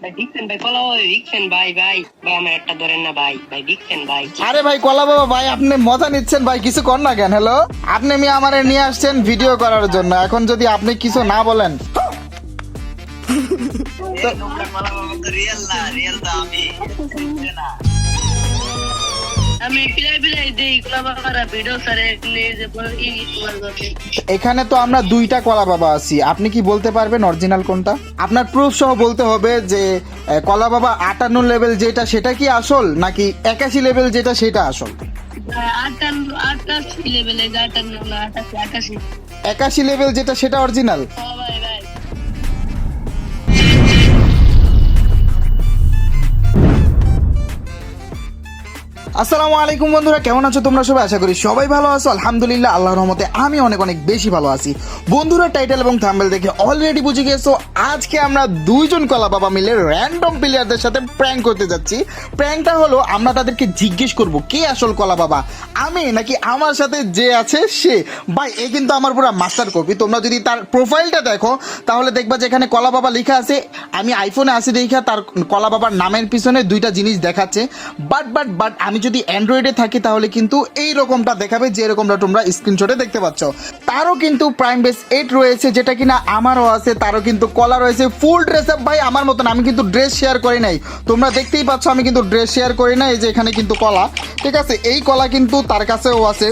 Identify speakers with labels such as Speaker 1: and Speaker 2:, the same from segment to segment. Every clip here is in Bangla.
Speaker 1: ভাই দেখছেন ভাই কলা ভাই দেখছেন ভাই ভাই। ভাই আমার একটা ধরেন না ভাই ভাই দেখছেন ভাই।
Speaker 2: আরে ভাই কলা বাবা ভাই আপনি মজা নিচ্ছেন ভাই কিছু কর না কেন হ্যালো আপনি আমি আমারে নিয়ে আসছেন ভিডিও করার জন্য এখন যদি আপনি কিছু না বলেন।
Speaker 3: রিয়েল না রিয়েল তো আমি। না?
Speaker 1: আমি দেই ভিডিও
Speaker 2: এখানে তো আমরা দুইটা কলা বাবা আছি। আপনি কি বলতে পারবেন অরিজিনাল কোনটা? আপনার প্রুফ সহ বলতে হবে যে কলা বাবা আটান্ন লেভেল যেটা সেটা কি আসল? নাকি একাশি লেভেল যেটা সেটা আসল?
Speaker 1: আটাশি
Speaker 2: একাশি। লেভেল যেটা সেটা অরিজিনাল আসসালামু আলাইকুম বন্ধুরা, কেমন আছো তোমরা সবাই? আশা করি সবাই ভালো আছো। আলহামদুলিল্লাহ, আল্লাহর রহমতে আমি অনেক অনেক বেশি ভালো আছি। বন্ধুরা টাইটেল এবং থাম্বেল দেখে অলরেডি বুঝে গেছো আজকে আমরা দুইজন কলা বাবা মিলে র্যান্ডম প্লেয়ারদের সাথে প্র্যাঙ্ক করতে যাচ্ছি। প্র্যাঙ্কটা হলো, আমরা তাদেরকে জিজ্ঞেস করব, কে আসল কলা বাবা? আমি নাকি আমার সাথে যে আছে, সে? ভাই, এ কিন্তু আমার পুরো মাস্টার কপি তোমরা যদি তার প্রোফাইলটা দেখো, তাহলে দেখবা যে এখানে কলা বাবা লেখা আছে। আমি আইফোনে আসি দেখা তার কলা বাবার নামের পিছনে দুইটা জিনিস দেখাচ্ছে। বাট বাট বাট আমি যদি অ্যান্ড্রয়েডে থাকি, তাহলে কিন্তু এই রকমটা দেখাবে যে রকমটা তোমরা স্ক্রিনশটে দেখতে পাচ্ছ। তারও কিন্তু প্রাইম বেস এইট রয়েছে, যেটা কিনা আমারও আছে, তারও কিন্তু কলা রয়েছে ফুল ড্রেস আপ ভাই, আমার মতন। আমি কিন্তু ড্রেস শেয়ার করি নাই। তোমরা দেখতেই পাচ্ছ, আমি কিন্তু ড্রেস শেয়ার করি নাই, এই যে এখানে কিন্তু কলা ঠিক আছে, এই কলা কিন্তু তার কাছেও আছে।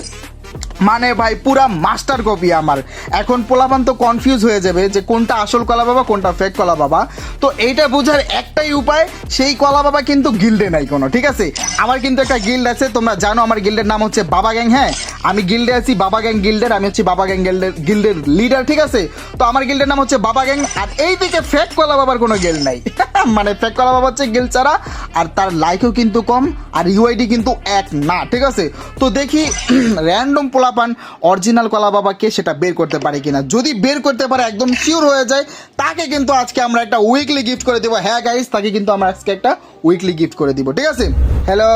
Speaker 2: মানে ভাই, পুরা মাস্টার কপি আমার। এখন পোলাপান তো কনফিউজ হয়ে যাবে যে কোনটা আসল কলা বাবা, কোনটা ফেক কলা বাবা। তো এইটা বোঝার একটাই উপায়, সেই কলা বাবা কিন্তু গিল্ডে নাই কোনো, ঠিক আছে? আমার কিন্তু একটা গিল্ড আছে, তোমরা জানো আমার গিল্ডের নাম হচ্ছে বাবা গ্যাং হ্যাঁ? আমি গিল্ডে আছি, বাবা গ্যাং গিল্ডের আমি হচ্ছি বাবা গ্যাং গিল্ডের গিল্ডের লিডার ঠিক আছে? তো আমার গিল্ডের নাম হচ্ছে বাবা গ্যাং আর এই দিকে ফেক কলা বাবার কোনো গিল্ড নাই। মানে ফেক কলা বাবা হচ্ছে গিল্ড ছাড়া, আর তার লাইকও কিন্তু কম, আর ইউআইডি কিন্তু এক না, ঠিক আছে? তো দেখি র্যান্ডম পোলাপান অরিজিনাল কলা বাবাকে সেটা বের করতে পারে কিনা। যদি বের করতে পারে একদম শিওর হয়ে যায় তাকে কিন্তু আজকে আমরা একটা উইকলি গিফট করে দেবো। হ্যাঁ গাইস তাকে কিন্তু আমরা আজকে একটা উইকলি গিফট করে দিব ঠিক আছে? হ্যালো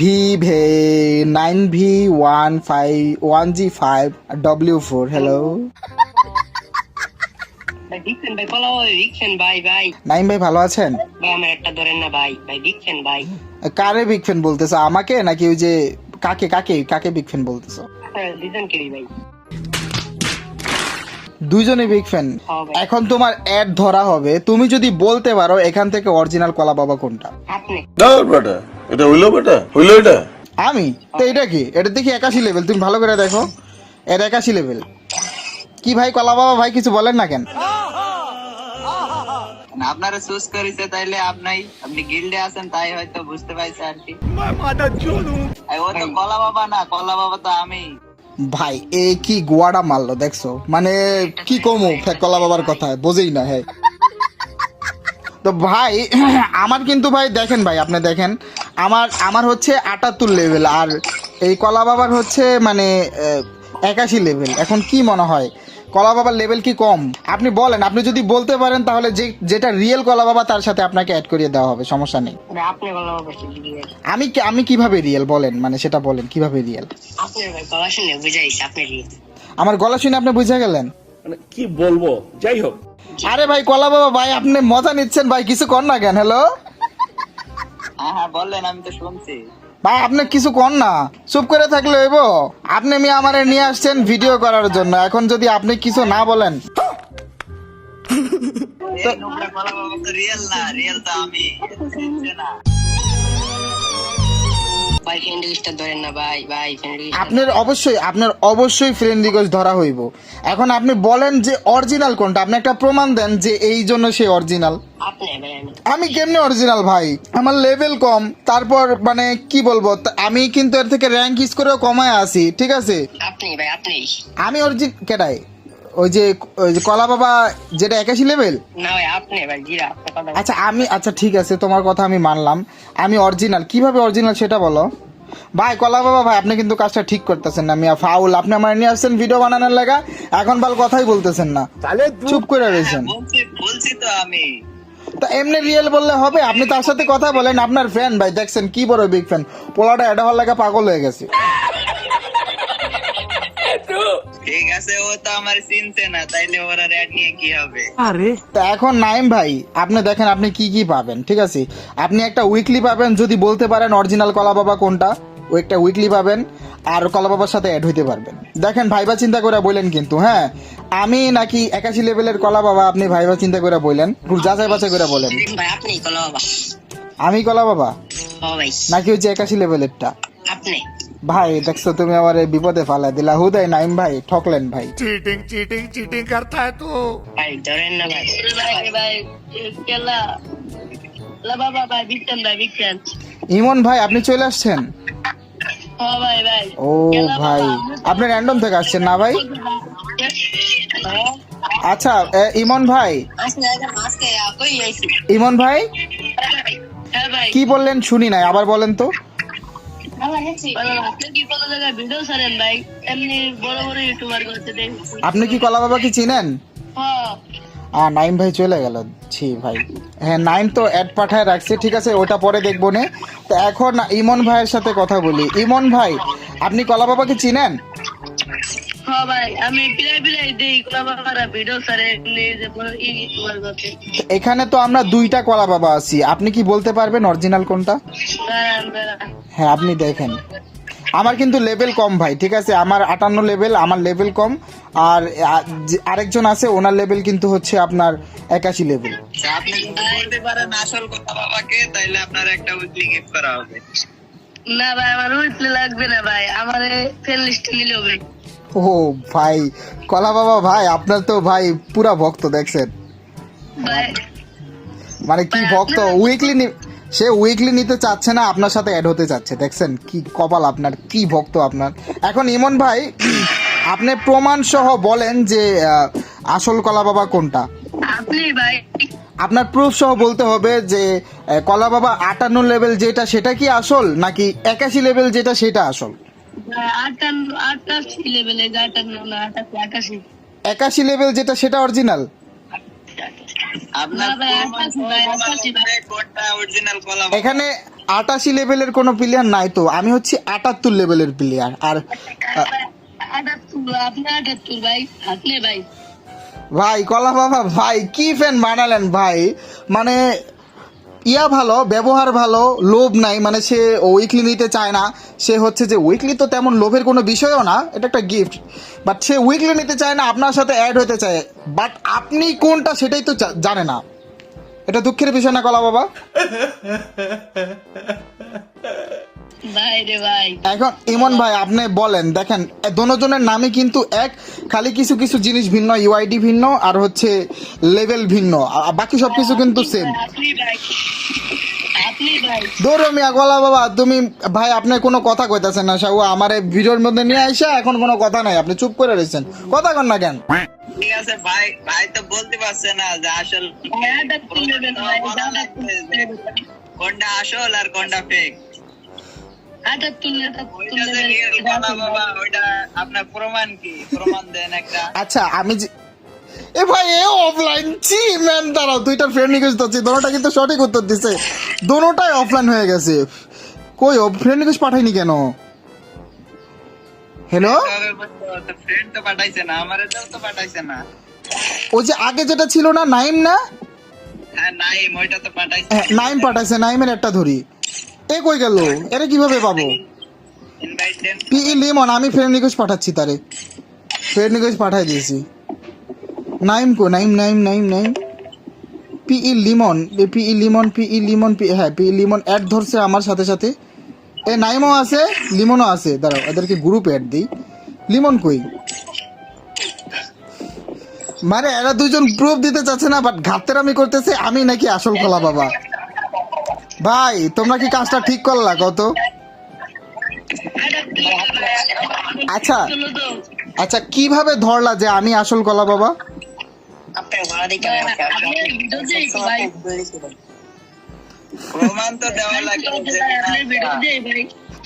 Speaker 2: ভি ভে nine V one five one G five W four hello
Speaker 1: ভাই ভাই? কলা ভাই দেখছেন ভাই ভাই।
Speaker 2: নাইম ভাই ভালো আছেন?
Speaker 1: ভাই আমার একটা ধরেন না ভাই। ভাই দেখছেন ভাই?
Speaker 2: কারে বিগ ফ্যান বলতেছো আমাকে? নাকি ওই যে কাকে কাকে কাকে বিগ ফ্যান বলতেছো?
Speaker 1: হ্যাঁ ভাই।
Speaker 2: দুইজনে বিগ ফ্যান এখন তোমার অ্যাড ধরা হবে। তুমি যদি বলতে পারো এখান থেকে অরিজিনাল কলা বাবা কোনটা?
Speaker 4: এটা হইল বেটা হইল এটা।
Speaker 2: আমি? তো এটা কি? এটা দেখি একাশি লেভেল তুমি ভালো করে দেখো। এটা একাশি লেভেল কি ভাই কলা বাবা ভাই কিছু বলেন না কেন?
Speaker 3: আপনারা চুজ করেছে তাইলে আপনি আপনি গিল্ডে আছেন তাই হয়তো বুঝতে পারছে আর কি। ও তো কলা বাবা না কলা বাবা তো আমি।
Speaker 2: ভাই এ কি গোয়াটা মারলো দেখছ? মানে কি কমু কলা বাবার কথা? বোঝেই না হ্যাঁ তো ভাই আমার কিন্তু ভাই দেখেন ভাই আপনি দেখেন আমার আমার হচ্ছে আটাত্তর লেভেল আর এই কলা বাবার হচ্ছে মানে একাশি লেভেল এখন কি মনে হয়? কলা বাবার লেভেল কি কম? আপনি বলেন আপনি যদি বলতে পারেন তাহলে যে যেটা রিয়েল কলা বাবা তার সাথে আপনাকে অ্যাড করিয়ে দেওয়া হবে সমস্যা নেই।
Speaker 1: ভাই আপনি কলা বাবা শিখি ভাই
Speaker 2: আমি আমি কীভাবে রিয়েল বলেন? মানে সেটা বলেন কীভাবে রিয়েল আমার গলা শুনে আপনি বুঝে গেলেন?
Speaker 5: মানে কি বলব? যাই হোক।
Speaker 2: আরে ভাই কলা বাবা ভাই আপনি মজা নিচ্ছেন ভাই কিছু কর না কেন হ্যালো
Speaker 3: হ্যাঁ হ্যাঁ বললেন আমি তো শুনছি।
Speaker 2: ভাই আপনি কিছু কর না চুপ করে থাকলে হইব। আপনি মেয়ে আমারে নিয়ে আসছেন ভিডিও করার জন্য এখন যদি আপনি কিছু না বলেন।
Speaker 3: রিয়েল না রিয়েল তো আমি।
Speaker 2: আপনার অবশ্যই আপনার অবশ্যই ফ্রেন্ড রিকোয়েস্ট ধরা হইব। এখন আপনি বলেন যে অরিজিনাল কোনটা আপনি একটা প্রমাণ দেন যে এই জন্য সে অরিজিনাল
Speaker 1: আমি
Speaker 2: কেমনে অরিজিনাল ভাই? আমার লেভেল কম তারপর মানে কি বলব আমি কিন্তু এর থেকে র্যাঙ্ক ইস করেও কমায় আসি ঠিক আছে?
Speaker 1: আপনি ভাই আপনি।
Speaker 2: আমি অরিজিন কেটাই ওই যে ওই যে কলা বাবা যেটা একাশি লেভেল
Speaker 1: না ভাই আপনি ভাই জিরা আপনি কথা বলেন।
Speaker 2: আচ্ছা আমি আচ্ছা ঠিক আছে তোমার কথা আমি মানলাম। আমি অরিজিনাল কীভাবে অরিজিনাল সেটা বলো? ভাই কলা বাবা ভাই আপনি কিন্তু কাজটা ঠিক করতেছেন না মিয়া ফাউল আপনি আমার নিয়ে আসছেন ভিডিও বানানোর লাগা এখন বাল কথাই বলতেছেন না। চুপ করে রয়েছেন।
Speaker 3: বলছি বলছি তো আমি।
Speaker 2: তা এমনি রিয়েল বললে হবে আপনি তার সাথে কথা বলেন আপনার ফ্যান ভাই দেখছেন কি বড় বিগ ফ্যান পোলাটা এটা হওয়ার লাগা পাগল হয়ে গেছে।
Speaker 3: ঠিক আছে ও তো আমার চিনছে না তাইলে ওরা রেড নিয়ে কি হবে?
Speaker 2: তো এখন নাইম ভাই আপনি দেখেন আপনি কি কি পাবেন ঠিক আছে? আপনি একটা উইকলি পাবেন যদি বলতে পারেন অরিজিনাল কলা বাবা কোনটা ওই একটা উইকলি পাবেন আর কলা বাবার সাথে অ্যাড হইতে পারবেন। দেখেন ভাইবা চিন্তা করে বললেন কিন্তু হ্যাঁ? আমি নাকি একাশি লেভেলের কলা বাবা আপনি ভাইবা চিন্তা করে বললেন একটু যাচাই বাছাই করে বলেন।
Speaker 1: ভাই আপনি কলা বাবা?
Speaker 2: আমি কলা বাবা?
Speaker 1: ও ভাই।
Speaker 2: নাকি হচ্ছে একাশি লেভেলেরটা
Speaker 1: আপনি?
Speaker 2: ভাই দেখছ তুমি আমার এই বিপদে ফালা দিলা। হুদাই নাইম ভাই ঠকলেন ভাই। চিটিং চিটিং চিটিং করতা তো।
Speaker 1: ভাই ধরেন না ভাই। ভাই ভাই কেলা। লা বাবা ভাই বিকছেন ভাই বিকছেন
Speaker 2: ইমন ভাই আপনি চলে আসছেন?
Speaker 1: ও ভাই ভাই।
Speaker 2: ও ভাই আপনি র্যান্ডম থেকে আসছেন না ভাই? আচ্ছা ইমন ভাই। ইমন ভাই?
Speaker 1: হ্যাঁ ভাই।
Speaker 2: কি বললেন শুনি নাই আবার বলেন তো।
Speaker 1: আপনি কি কোনো জায়গায় ভিডিও ছাড়েন ভাই? এমনি বড় বড় ইউটিউবার করতে দেখছি।
Speaker 2: আপনি কি কলা বাবা কি চিনেন?
Speaker 1: হ্যাঁ।
Speaker 2: আ নাইম ভাই চলে গেল। ছি ভাই। হ্যাঁ নাইম তো অ্যাড পাঠায় রাখছে ঠিক আছে ওটা পরে দেখব নে। তো এখন ইমন ভাইয়ের সাথে কথা বলি। ইমন ভাই আপনি কলা বাবাকে চিনেন?
Speaker 1: হ্যাঁ
Speaker 2: এখানে তো আমরা দুইটা কলা বাবা আছি। আপনি কি বলতে পারবেন অরিজিনাল কোনটা? হ্যাঁ আপনি দেখেন। আমার কিন্তু লেভেল কম ভাই ঠিক আছে? আমার আটান্ন লেভেল আমার লেভেল কম। আর আরেকজন আছে ওনার লেভেল কিন্তু হচ্ছে আপনার একাশি লেভেল
Speaker 1: না ভাই আমার লাগবে না ভাই আমার লিস্টে নিলে হবে।
Speaker 2: ও ভাই কলা বাবা ভাই আপনার তো ভাই পুরা ভক্ত দেখছেন? মানে কি ভক্ত? উইকলি সে উইকলি নিতে চাচ্ছে না আপনার সাথে অ্যাড হতে চাচ্ছে দেখছেন? কি কপাল আপনার কি ভক্ত আপনার? এখন ইমন ভাই আপনি প্রমাণ সহ বলেন যে আসল কলা বাবা কোনটা?
Speaker 1: আপনি ভাই।
Speaker 2: আপনার প্রুফ সহ বলতে হবে যে কলা বাবা আটান্ন লেভেল যেটা সেটা কি আসল নাকি একাশি লেভেল যেটা সেটা আসল?
Speaker 1: আটান্ন আটাশি লেভেলে আটান্ন না আটাশি আটাশি।
Speaker 2: একাশি লেভেল যেটা সেটা অরিজিনাল। এখানে আটাশি লেভেলের কোনো প্লেয়ার নাই তো। আমি হচ্ছি আটাত্তর লেভেলের প্লেয়ার আর
Speaker 1: ভাই
Speaker 2: কলা বাবা ভাই কি ফ্যান বানালেন ভাই? মানে ইয়া ভালো, ব্যবহার ভালো, লোভ নাই মানে সে উইকলি নিতে চায় না। সে হচ্ছে যে উইকলি তো তেমন লোভের কোনো বিষয়ও না, এটা একটা গিফট বাট সে উইকলি নিতে চায় না, আপনার সাথে অ্যাড হতে চায়। বাট আপনি কোনটা সেটাই তো জানে না। এটা দুঃখের বিষয় না কলা বাবা? এখন ইমন ভাই আপনি বলেন দেখেন এ দোনোজনের নামই কিন্তু এক খালি কিছু কিছু জিনিস ভিন্ন ইউআইডি ভিন্ন আর হচ্ছে লেভেল ভিন্ন বাকি সব কিছু কিন্তু সেম দৌড়ো মিয়া গলা বাবা তুমি ভাই আপনি কোনো কথা কইতাছেন না সাহু আমার এই ভিডিওর মধ্যে নিয়ে আইসা এখন কোনো কথা নাই আপনি চুপ করে রয়েছেন কথা কন না কেন?
Speaker 3: ঠিক আছে ভাই ভাই তো বলতে পারছে না যে আসল
Speaker 1: ভাই, আটাত্তর level ভাই,
Speaker 3: বলা লাগবে যে কোনটা আসল আর কোনটা ফেক
Speaker 2: আচ্ছা আমি এ ভাই এ অফলাইন ছি ম্যান দাঁড়াও দুইটা ফ্রেন্ড রিকোয়েস্ট হচ্ছে দোনোটা কিন্তু সঠিক উত্তর দিছে। দোনোটাই অফলাইন হয়ে গেছে। কই ফ্রেন্ড রিকোয়েস্ট পাঠাইনি কেন? হ্যালো
Speaker 3: ফ্রেন্ড তো পাঠাইছে না আমারে তো পাঠাইছে না।
Speaker 2: ওই যে আগে যেটা ছিল না নাইম না?
Speaker 3: হ্যাঁ নাই ওইটা তো পাঠাইছে।
Speaker 2: হ্যাঁ, নাইম পাঠাইছে নাইমের একটা ধরি। এ কই গেল? এটা কীভাবে পাবো? পিই লিমন আমি ফ্রেন্ড রিকোয়েস্ট পাঠাচ্ছি তারে। ফ্রেন্ড রিকোয়েস্ট পাঠাই দিয়েছি। নাইম কো Naim Naim Naim Naim. P Limon P Limon P Limon P হ্যাঁ পিই লিমন অ্যাড ধরছে আমার সাথে সাথে। এ নাইমও আছে লিমনও আছে। দাঁড়াও এদেরকে গ্রুপ অ্যাড দিই। লিমন কই? মানে এরা দুজন প্রুফ দিতে চাচ্ছে না বাট ঘাতের আমি করতেছে আমি নাকি আসল খোলা বাবা। ভাই, তোমরা কি কাজটা ঠিক করলা, কত? আচ্ছা আচ্ছা কীভাবে ধরলা যে আমি আসল কলা বাবা?
Speaker 3: প্রমাণ তো দেওয়া লাগবে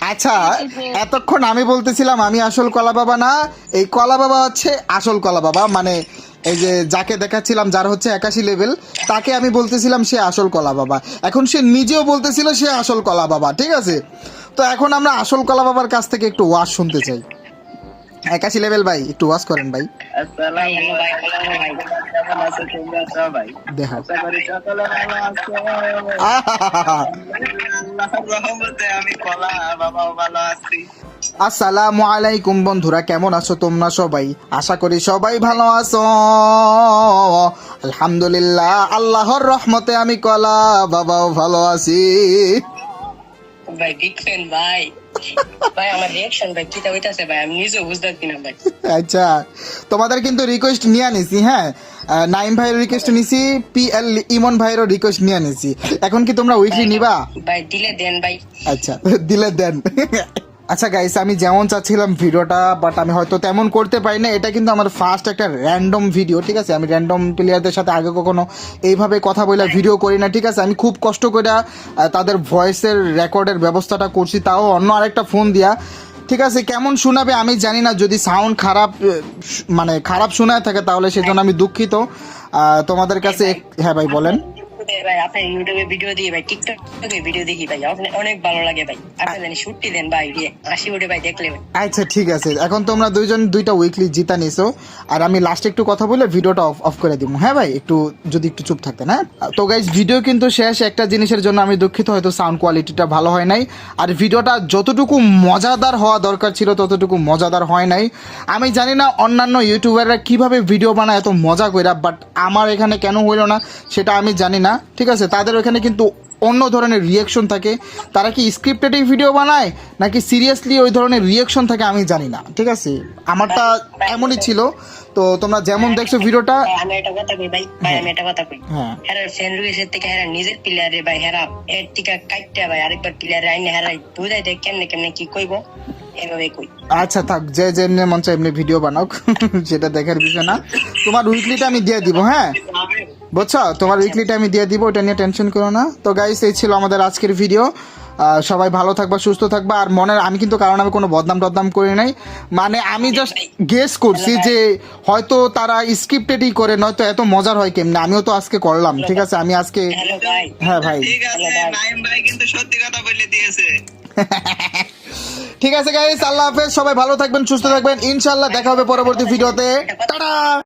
Speaker 2: আচ্ছা এতক্ষণ আমি বলতেছিলাম আমি আসল কলা বাবা না এই কলা বাবা হচ্ছে আসল কলা বাবা মানে এই যে যাকে দেখাচ্ছিলাম যার হচ্ছে একাশি লেভেল তাকে আমি বলতেছিলাম সে আসল কলা বাবা। এখন সে নিজেও বলতেছিল সে আসল কলা বাবা ঠিক আছে? তো এখন আমরা আসল কলা বাবার কাছ থেকে একটু ওয়াশ শুনতে চাই। একাশি লেভেল ভাই, একটু ওয়াশ করেন ভাই।
Speaker 3: আসসালামু আলাইকুম
Speaker 2: বন্ধুরা, কেমন আছো তোমরা সবাই? আশা করি সবাই ভালো আছো। আলহামদুলিল্লাহ, আল্লাহর রহমতে আমি কলা বাবাও ভালো আছি।
Speaker 1: ভাই ভাই। ভাই আমার রিয়াকশন ভাই কিটা হইতাছে ভাই? আমি নিজেও বুঝতে না ভাই।
Speaker 2: আচ্ছা তোমাদের কিন্তু রিকোয়েস্ট নিয়ে নিছি হ্যাঁ? নাইম ভাইয়ের রিকোয়েস্ট নিছি পি এল ইমন ভাইয়েরও রিকোয়েস্ট নিয়ে নিছি। এখন কি তোমরা উইকলি নিবা?
Speaker 1: ভাই দিলে দেন ভাই।
Speaker 2: আচ্ছা দিলে দেন। আচ্ছা গাইস আমি যেমন চাচ্ছিলাম ভিডিওটা বাট আমি হয়তো তেমন করতে পারি না এটা কিন্তু আমার ফার্স্ট একটা র্যান্ডম ভিডিও ঠিক আছে? আমি র্যান্ডম প্লেয়ারদের সাথে আগে কখনো এইভাবে কথা বলে ভিডিও করি না ঠিক আছে? আমি খুব কষ্ট করে তাদের ভয়েসের রেকর্ডের ব্যবস্থাটা করছি তাও অন্য আরেকটা ফোন দিয়া। ঠিক আছে কেমন শোনাবে আমি জানি না যদি সাউন্ড খারাপ মানে খারাপ শোনায় থাকে তাহলে সেজন্য আমি দুঃখিত। তোমাদের কাছে এক- হ্যাঁ ভাই বলেন।
Speaker 1: ভাই আপনার ইউটিউবে ভিডিও দিয়ে, ভাই টিকটকে ভিডিও দেখি, ভাই, অনেক ভালো লাগে, ভাই। আপনি জানি ছুটি দেন, ভাই হাসি উঠে ভাই, দেখলে
Speaker 2: আচ্ছা ঠিক আছে। এখন তোমরা দুইজন, দুইটা উইকলি জিতা নিছো। আর আমি লাস্টে একটু কথা বলে ভিডিওটা অফ অফ করে দিব। হ্যাঁ ভাই? একটু, যদি একটু চুপ থাকতেন হ্যাঁ? তো গাইজ ভিডিও কিন্তু শেষ। একটা জিনিসের জন্য আমি দুঃখিত, হয়তো সাউন্ড কোয়ালিটিটা ভালো হয় নাই। আর ভিডিওটা যতটুকু মজাদার হওয়া দরকার ছিল, ততটুকু মজাদার হয় নাই। আমি জানি না অন্যান্য ইউটিউবাররা কীভাবে ভিডিও বানায় এত মজা কইরা বাট আমার এখানে কেন হইল না, সেটা আমি জানি না। ঠিক আছে? তাদের ওখানে কিন্তু অন্য ধরনের রিয়াকশন থাকে। তারা কি স্ক্রিপ্টেডই ভিডিও বানায় নাকি সিরিয়াসলি ওই ধরনের রিয়াকশন থাকে আমি জানি না ঠিক আছে? আমারটা এমনই ছিল। তো তোমরা যেমন দেখছ ভিডিওটা
Speaker 1: ভাই, আমি একটা কথা কই ভাই। ভাই আমি একটা কথা কই।
Speaker 2: হ্যাঁ।
Speaker 1: থেকে নিজের প্লেয়ারে ভাই এর থেকে কাইটটা ভাই আরেকবার প্লেয়ারে আইনে বুঝাই দেয় কেমনে কেমনে কি কইব
Speaker 2: আচ্ছা থাক যে যেমনি মন চায় এমনি ভিডিও বানাও সেটা দেখার বিষয় না। তোমার উইকলিটা আমি দিয়ে দিব হ্যাঁ? বুঝছ? তোমার উইকলিটা আমি দিয়ে দিব ওটা নিয়ে টেনশন করো না। তো গাইস এই ছিল আমাদের আজকের ভিডিও সবাই ভালো থাকবা সুস্থ থাকবা। আর মনের আমি কিন্তু কারণ আমি কোনো বদনাম টদনাম করি নাই। মানে আমি জাস্ট গেস করছি যে হয়তো তারা স্ক্রিপ্টেডই করে নয়তো এত মজার হয় কেমনে? আমিও তো আজকে করলাম ঠিক আছে? আমি আজকে
Speaker 1: ভাই।
Speaker 2: হ্যাঁ ভাই।
Speaker 3: ঠিক আছে নাইম ভাই। কিন্তু সত্যি কথা
Speaker 2: ঠিক আছে গাইস আল্লাহ হাফেজ। সবাই ভালো থাকবেন সুস্থ থাকবেন। ইনশাল্লাহ দেখা হবে পরবর্তী ভিডিওতে। টাটা!